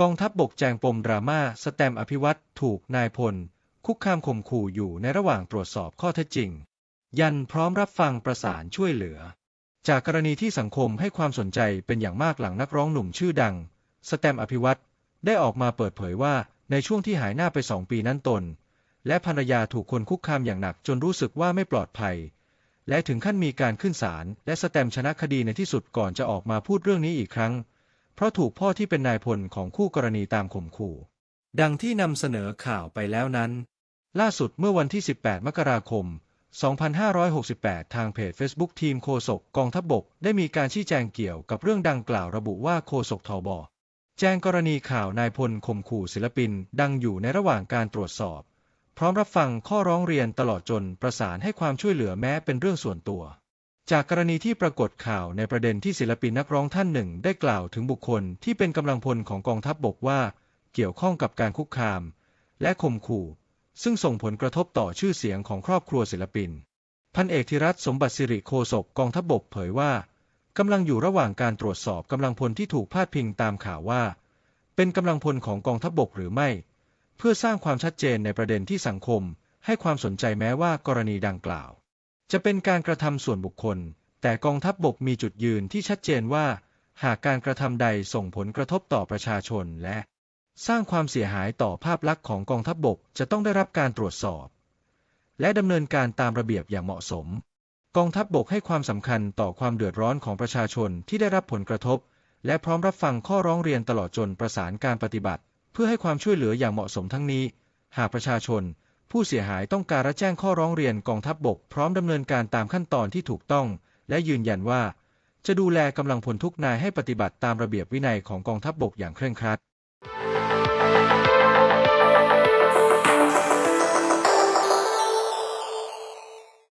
กองทัพบบกแจงปมดราม่าสแตม์อภิวัตถูกนายพล คุกคามข่มขู่อยู่ในระหว่างตรวจสอบข้อเท็จจริง ยันพร้อมรับฟังประสานช่วยเหลือ จากกรณีที่สังคมให้ความสนใจเป็นอย่างมากหลังนักร้องหนุ่มชื่อดัง สแตม์อภิวัตได้ออกมาเปิดเผยว่าในช่วงที่หายหน้าไปสองปีนั้นตน และภรรยาถูกคนคุกคามอย่างหนักจนรู้สึกว่าไม่ปลอดภัย และถึงขั้นมีการขึ้นศาลและสแตม์ชนะคดีในที่สุดก่อนจะออกมาพูดเรื่องนี้อีกครั้ง เพราะถูกพ่อที่เป็นนายพลของคู่กรณีตามข่มขู่ ดังที่นำเสนอข่าวไปแล้วนั้น ล่าสุดเมื่อวันที่ 18 มกราคม 2568 ทางเพจ Facebook ทีมโคศกกองทัพบบก ได้มีการชี้แจงเกี่ยวกับเรื่องดังกล่าวระบุว่าโคศกทบแจ้งกรณีข่าวนายพลข่มขู่ศิลปิน ดังอยู่ในระหว่างการตรวจสอบ พร้อมรับฟังข้อร้องเรียนตลอดจนประสานให้ความช่วยเหลือแม้เป็นเรื่องส่วนตัว จากกรณีที่ปรากฏข่าวในประเด็นที่ศิลปินนักร้องท่านหนึ่งได้กล่าวถึงบุคคลที่เป็นกำลังพลของกองทัพบบกว่า เกี่ยวข้องกับการคุกคาม และข่มขู่ ซึ่งส่งผลกระทบต่อชื่อเสียงของครอบครัวศิลปิน พันเอกธิรัตสมบัติสิริโคศกกองทัพบบกเผยว่ากำลังอยู่ระหว่างการตรวจสอบกำลังพลที่ถูกพาดพิงตามข่าวว่า เป็นกำลังพลของกองทัพบบกหรือไม่ เพื่อสร้างความชัดเจนในประเด็นที่สังคม ให้ความสนใจแม้ว่ากรณีดังกล่าว จะเป็นการกระทำส่วนบุคคล แต่กองทัพบบกมีจุดยืนที่ชัดเจนว่า หากการกระทำใดส่งผลกระทบต่อประชาชนและ สร้างความเสียหายต่อภาพลักษณ์ของกองทัพบบกจะต้องได้รับการตรวจสอบ และดำเนินการตามระเบียบอย่างเหมาะสม กองทัพบบกให้ความสำคัญต่อความเดือดร้อนของประชาชนที่ได้รับผลกระทบ และพร้อมรับฟังข้อร้องเรียนตลอดจนประสานการปฏิบัติ เพื่อให้ความช่วยเหลืออย่างเหมาะสมทั้งนี้ หากประชาชน ผู้เสียหายต้องการรับแจ้งข้อร้องเรียนกองทัพบบก พร้อมดำเนินการตามขั้นตอนที่ถูกต้อง และยืนยันว่า จะดูแลกำลังพลทุกนายให้ปฏิบัติตามระเบียบวินัยของกองทัพบบกอย่างเคร่งครัด